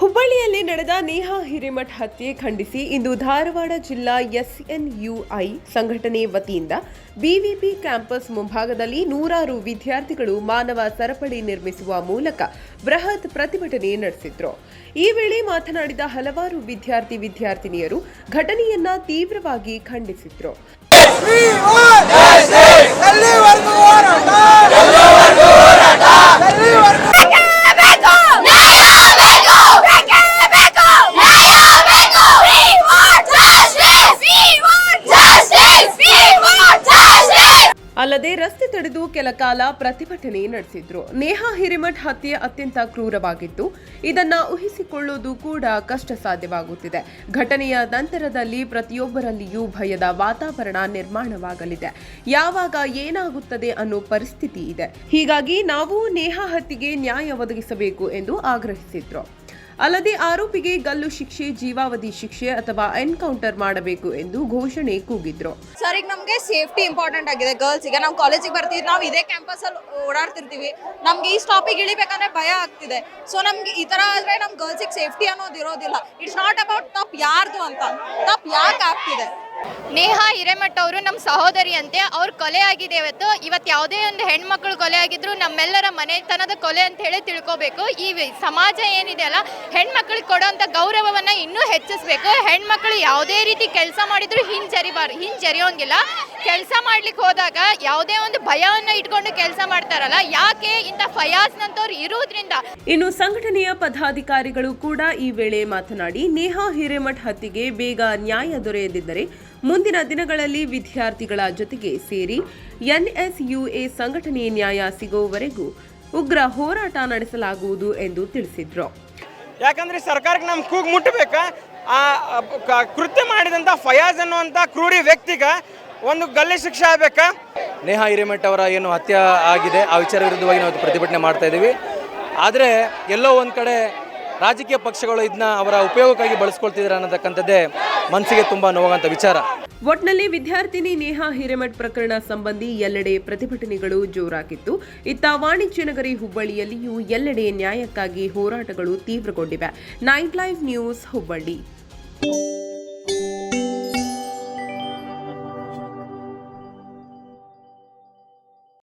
ಹುಬ್ಬಳ್ಳಿಯಲ್ಲಿ ನಡೆದ ನೇಹಾ ಹಿರೇಮಠ್ ಹತ್ಯೆ ಖಂಡಿಸಿ ಇಂದು ಧಾರವಾಡ ಜಿಲ್ಲಾ ಎಸ್ಎನ್ಯುಐ ಸಂಘಟನೆ ವತಿಯಿಂದ ಬಿವಿಪಿ ಕ್ಯಾಂಪಸ್ ಮುಂಭಾಗದಲ್ಲಿ ನೂರಾರು ವಿದ್ಯಾರ್ಥಿಗಳು ಮಾನವ ಸರಪಳಿ ನಿರ್ಮಿಸುವ ಮೂಲಕ ಬೃಹತ್ ಪ್ರತಿಭಟನೆ ನಡೆಸಿದ್ರು. ಈ ವೇಳೆ ಮಾತನಾಡಿದ ಹಲವಾರು ವಿದ್ಯಾರ್ಥಿ ವಿದ್ಯಾರ್ಥಿನಿಯರು ಘಟನೆಯನ್ನ ತೀವ್ರವಾಗಿ ಖಂಡಿಸಿದ್ರು. ರಸ್ತೆ ತಡೆದು ಕೆಲ ಕಾಲ ಪ್ರತಿಭಟನೆ ನಡೆಸಿದ್ರು. ನೇಹಾ ಹಿರಿಮಠ್ ಹತ್ಯೆ ಅತ್ಯಂತ ಕ್ರೂರವಾಗಿತ್ತು. ಇದನ್ನ ಊಹಿಸಿಕೊಳ್ಳುವುದು ಕೂಡ ಕಷ್ಟ ಸಾಧ್ಯವಾಗುತ್ತಿದೆ ಘಟನೆಯ ನಂತರದಲ್ಲಿ ಪ್ರತಿಯೊಬ್ಬರಲ್ಲಿಯೂ ಭಯದ ವಾತಾವರಣ ನಿರ್ಮಾಣವಾಗಲಿದೆ. ಯಾವಾಗ ಏನಾಗುತ್ತದೆ ಅನ್ನೋ ಪರಿಸ್ಥಿತಿ ಇದೆ. ಹೀಗಾಗಿ ನಾವು ನೇಹಾ ಹತ್ಯೆಗೆ ನ್ಯಾಯ ಒದಗಿಸಬೇಕು ಎಂದು ಆಗ್ರಹಿಸಿದ್ರು. ಅಲ್ಲದೆ ಆರೋಪಿಗೆ ಗಲ್ಲು ಶಿಕ್ಷೆ, ಜೀವಾವಧಿ ಶಿಕ್ಷೆ ಅಥವಾ ಎನ್ಕೌಂಟರ್ ಮಾಡಬೇಕು ಎಂದು ಘೋಷಣೆ ಕೂಗಿದ್ರು. ಸರ್, ಈಗ ನಮಗೆ ಸೇಫ್ಟಿ ಇಂಪಾರ್ಟೆಂಟ್ ಆಗಿದೆ ಗರ್ಲ್ಸಿಗೆ ನಾವು ಕಾಲೇಜಿಗೆ ಬರ್ತೀವಿ, ನಾವು ಇದೇ ಕ್ಯಾಂಪಸಲ್ಲಿ ಓಡಾಡ್ತಿರ್ತೀವಿ. ನಮ್ಗೆ ಈ ಸ್ಟಾಪಿಗೆ ಇಳಿಬೇಕಂದ್ರೆ ಭಯ ಆಗ್ತಿದೆ. ಸೊ ನಮ್ಗೆ ಈ ತರ ಆದ್ರೆ ನಮ್ ಗರ್ಲ್ಸಿಗೆ ಸೇಫ್ಟಿ ಅನ್ನೋದು ಇರೋದಿಲ್ಲ. ಇಟ್ಸ್ ನಾಟ್ ಅಬೌಟ್ ತಪ್ಪು ಯಾರ್ದು ಅಂತ. ತಪ್ಪು ಯಾಕೆ ಆಗ್ತಿದೆ? ನೇಹಾ ಹಿರೇಮಠ ಅವರು ನಮ್ಮ ಸಹೋದರಿಯಂತೆ ಅವ್ರ ಕೊಲೆ ಆಗಿದೆ ಇವತ್ತು. ಇವತ್ತು ಯಾವುದೇ ಒಂದು ಹೆಣ್ಮಕ್ಳು ಕೊಲೆ ಆಗಿದ್ರು ನಮ್ಮೆಲ್ಲರ ಮನೆತನದ ಕೊಲೆ ಅಂತ ಹೇಳಿ ತಿಳ್ಕೋಬೇಕು. ಈ ಸಮಾಜ ಏನಿದೆ ಅಲ್ಲ ಹೆಣ್ಮಕ್ಳಿಗೆ ಕೊಡೋಂಥ ಗೌರವವನ್ನು ಇನ್ನೂ ಹೆಚ್ಚಿಸ್ಬೇಕು. ಹೆಣ್ಮಕ್ಳು ಯಾವುದೇ ರೀತಿ ಕೆಲಸ ಮಾಡಿದ್ರು ಹಿಂಜರಿಬಾರ್ದು ಹಿಂಜರಿಯೋಂಗಿಲ್ಲ. ಕೆಲಸ ಮಾಡ್ಲಿಕ್ಕೆ ಹೋದಾಗ ಯಾವುದೇ ಒಂದು ಭಯವನ್ನು ಇಟ್ಕೊಂಡು ಕೆಲಸ ಮಾಡ್ತಾರಲ್ಲ, ಯಾಕೆ ಇಂಥ ಫಯಾಜ್ನಂತವ್ರು ಇರುವುದ್ರಿಂದ ಇನ್ನು ಸಂಘಟನೆಯ ಪದಾಧಿಕಾರಿಗಳು ಕೂಡ ಈ ವೇಳೆ ಮಾತನಾಡಿ, ನೇಹಾ ಹಿರೇಮಠ್ ಹತ್ಯೆಗೆ ಬೇಗ ನ್ಯಾಯ ದೊರೆಯದಿದ್ದರೆ ಮುಂದಿನ ದಿನಗಳಲ್ಲಿ ವಿದ್ಯಾರ್ಥಿಗಳ ಜೊತೆಗೆ ಸೇರಿ ಎನ್ಎಸ್ಯುಎ ಸಂಘಟನೆ ನ್ಯಾಯ ಸಿಗುವವರೆಗೂ ಉಗ್ರ ಹೋರಾಟ ನಡೆಸಲಾಗುವುದು ಎಂದು ತಿಳಿಸಿದ್ರು. ಯಾಕಂದ್ರೆ ಸರ್ಕಾರಕ್ಕೆ ನಮ್ಮ ಕೂಗ್ ಮುಟ್ಟಬೇಕಾ ಆ ಕೃತ್ಯ ಮಾಡಿದಂಥ ಫಯಾಜ್ ಅನ್ನುವಂಥ ಕ್ರೂರಿ ವ್ಯಕ್ತಿಗ ಒಂದು ಗಲ್ಲಿ ಶಿಕ್ಷೆ ಆಗಬೇಕಾ? ನೇಹಾ ಹಿರೇಮಠ್ ಅವರ ಏನು ಹತ್ಯೆ ಆಗಿದೆ ಆ ವಿಚಾರ ವಿರುದ್ಧವಾಗಿ ನಾವು ಪ್ರತಿಭಟನೆ ಮಾಡ್ತಾ ಇದ್ದೀವಿ. ಆದರೆ ಎಲ್ಲೋ ಒಂದು ಕಡೆ ರಾಜಕೀಯ ಪಕ್ಷಗಳು ಇದನ್ನ ಅವರ ಉಪಯೋಗಕ್ಕಾಗಿ ಬಳಸ್ಕೊಳ್ತಿದ್ದಾರೆ ಅನ್ನತಕ್ಕಂಥದ್ದೇ ಮನಸ್ಸಿಗೆ ತುಂಬ ನೋವಾಗಂಥ ವಿಚಾರ. ಒಟ್ನಲ್ಲಿ ವಿದ್ಯಾರ್ಥಿನಿ ನೇಹಾ ಹಿರೇಮಠ್ ಪ್ರಕರಣ ಸಂಬಂಧಿ ಎಲ್ಲೆಡೆ ಪ್ರತಿಭಟನೆಗಳು ಜೋರಾಗಿತ್ತು. ಇತ್ತ ವಾಣಿಜ್ಯ ನಗರಿ ಹುಬ್ಬಳ್ಳಿಯಲ್ಲಿಯೂ ಎಲ್ಲೆಡೆ ನ್ಯಾಯಕ್ಕಾಗಿ ಹೋರಾಟಗಳು ತೀವ್ರಗೊಂಡಿವೆ. Night live news Hubballi.